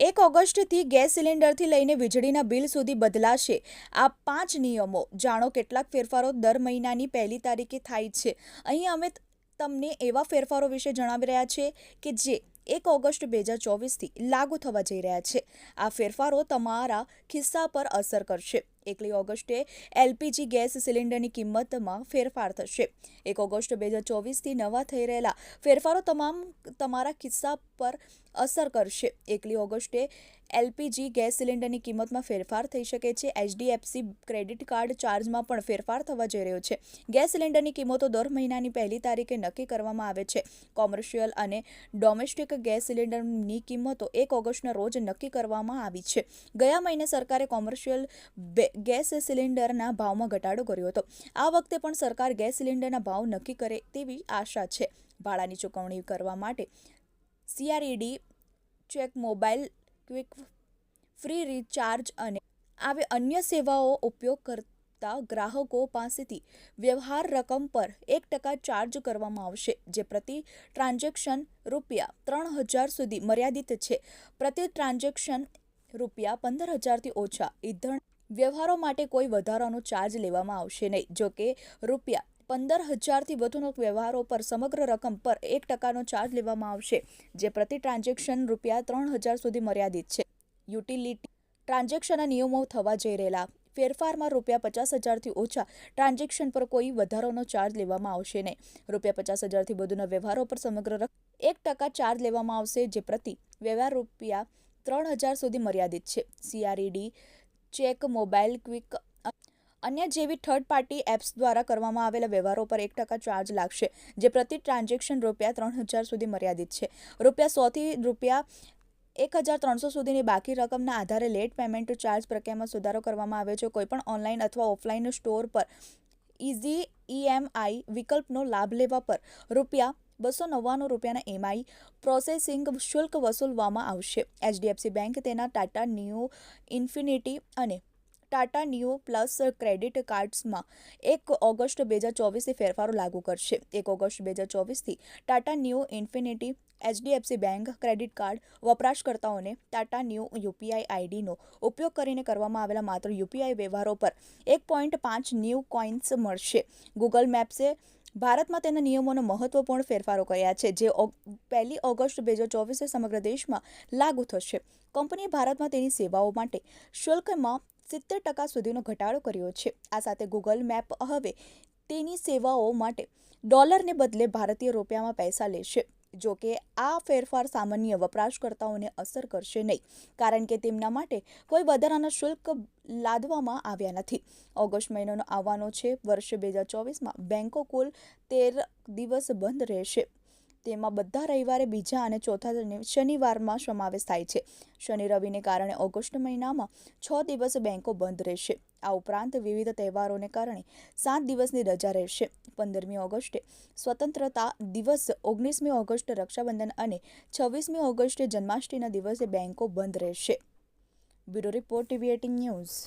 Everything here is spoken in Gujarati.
એક ઓગસ્ટથી ગેસ સિલિન્ડરથી લઈને વીજળીના બિલ સુધી બદલાશે. આ પાંચ નિયમો. જાણો કેટલાક ફેરફારો દર મહિનાની પહેલી તારીખે થાય છે. અહીં અમે તમને એવા ફેરફારો વિશે જણાવી રહ્યા છીએ કે જે એક ઓગસ્ટ બે હજાર ચોવીસથી લાગુ થવા જઈ રહ્યા છે. આ ફેરફારો તમારા ખિસ્સા પર અસર કરશે. એકલી ઓગસ્ટે એલપીજી ગેસ સિલિન્ડરની કિંમતમાં ફેરફાર થશે. એક ઓગસ્ટ બે હજાર ચોવીસથી નવા થઈ રહેલા ફેરફારો તમામ તમારા ખિસ્સા પર અસર કરશે. એકલી ઓગસ્ટે એલપીજી ગેસ સિલિન્ડરની કિંમતમાં ફેરફાર થઈ શકે છે. એચડીએફસી ક્રેડિટ કાર્ડ ચાર્જમાં પણ ફેરફાર થવા જઈ રહ્યો છે. ગેસ સિલિન્ડરની કિંમતો દર મહિનાની પહેલી તારીખે નક્કી કરવામાં આવે છે. કોમર્શિયલ અને ડોમેસ્ટિક ગેસ સિલિન્ડરની કિંમતો એક ઓગસ્ટના રોજ નક્કી કરવામાં આવી છે. ગયા મહિને સરકારે કોમર્શિયલ ગેસ સિલિન્ડરના ભાવમાં ઘટાડો કર્યો હતો. આ વખતે પણ સરકાર ગેસ સિલિન્ડરના ભાવ નક્કી કરે તેવી આશા છે. ભાડાની ચૂકવણી કરવા માટે CRED check mobile quick free recharge અને આવી અન્ય સેવાઓ ઉપયોગ કરતા ગ્રાહકો પાસેથી વ્યવહાર રકમ પર એક ટકા ચાર્જ કરવામાં આવશે, જે પ્રતિ ટ્રાન્ઝેક્શન રૂપિયા ત્રણ હજાર સુધી મર્યાદિત છે. પ્રતિ ટ્રાન્ઝેક્શન રૂપિયા પંદર હજારથી ઓછા ઈંધણ વ્યવહારો માટે કોઈ વધારાનો ચાર્જ લેવામાં આવશે નહીં જોકે રૂપિયા પંદર હજારથી વધુનો વ્યવહારો પર સમગ્ર રકમ પર એક ટકાનો ચાર્જ લેવામાં આવશે, જે પ્રતિ ટ્રાન્ઝેક્શન રૂપિયા ત્રણ હજાર સુધી મર્યાદિત છે. યુટિલિટી ટ્રાન્ઝેક્શનના નિયમો થવા જઈ રહેલા. ફેરફારમાં રૂપિયા પચાસ હજારથી ઓછા ટ્રાન્ઝેક્શન પર કોઈ વધારાનો ચાર્જ લેવામાં આવશે નહીં. રૂપિયા પચાસ હજારથી વધુના વ્યવહારો પર સમગ્ર રકમ એક ટકા ચાર્જ લેવામાં આવશે, જે પ્રતિ વ્યવહાર રૂપિયા ત્રણ હજાર સુધી મર્યાદિત છે. સીઆરઈડી ચેક, મોબાઈલ, ક્વિક અન્ય જેવી થર્ડ પાર્ટી એપ્સ દ્વારા કરવામાં આવેલા વ્યવહારો પર એક ટકા ચાર્જ લાગશે, જે પ્રતિ ટ્રાન્ઝેક્શન રૂપિયા ત્રણ હજાર સુધી મર્યાદિત છે. રૂપિયા સોથી રૂપિયા એક હજાર ત્રણસો સુધીની બાકી રકમના આધારે લેટ પેમેન્ટ ચાર્જ પ્રક્રિયામાં સુધારો કરવામાં આવ્યો છે. કોઈપણ ઓનલાઈન અથવા ઓફલાઈન સ્ટોર પર ઇઝી ઈએમઆઈ વિકલ્પનો લાભ લેવા પર રૂપિયા બસો નવ્વાણું રૂપિયાના એમઆઈ પ્રોસેસિંગ શુલ્ક વસૂલવામાં આવશે. એચડીએફસી બેંક તેના ટાટા ન્યૂ ઇન્ફિનિટી અને ટાટા ન્યૂ પ્લસ ક્રેડિટ કાર્ડ્સમાં એક ઓગસ્ટ બે હજાર ચોવીસથી ફેરફારો લાગુ કરશે. એક ઓગસ્ટ બે હજાર ચોવીસથી Tata Neu Infinity HDFC bank credit card વપરાશકર્તાઓને ટાટા ન્યૂ યુપીઆઈ આઈડીનો ઉપયોગ કરીને કરવામાં આવેલા માત્ર યુપીઆઈ વ્યવહારો પર એક પોઈન્ટ પાંચ ન્યૂ કોઇન્સ મળશે. ગૂગલ મેપ્સે ભારતમાં તેના નિયમોનો મહત્વપૂર્ણ ફેરફારો કર્યા છે, જે પહેલી ઓગસ્ટ બે હજાર ચોવીસે સમગ્ર દેશમાં લાગુ થશે. કંપનીએ ભારતમાં તેની સેવાઓ માટે શુલ્કમાં સિત્તેર ટકા સુધીનો ઘટાડો કર્યો છે. આ સાથે ગૂગલ મેપ હવે તેની સેવાઓ માટે ડોલરને બદલે ભારતીય રૂપિયામાં પૈસા લેશે. જો કે આ ફેરફાર સામાન્ય વપરાશકર્તાઓને અસર કરશે નહીં, કારણ કે તેમના માટે કોઈ વધારાના શુલ્ક લાદવામાં આવ્યા નથી. ઓગસ્ટ મહિનાનો આવવાનો છે. વર્ષ બે હજાર ચોવીસમાં બેંકો કુલ તેર દિવસ બંધ રહેશે. તેમાં બધા રવિવારે બીજા અને ચોથા શનિવારમાં સમાવેશ થાય છે. શનિ રવિને કારણે ઓગસ્ટ મહિનામાં છ દિવસ બેંકો બંધ રહેશે. આ ઉપરાંત વિવિધ તહેવારોને કારણે સાત દિવસની રજા રહેશે. પંદરમી ઓગસ્ટે સ્વતંત્રતા દિવસ, ઓગણીસમી ઓગસ્ટ રક્ષાબંધન અને છવ્વીસમી ઓગસ્ટે જન્માષ્ટમીના દિવસે બેંકો બંધ રહેશે. Bureau report TV eighteen news.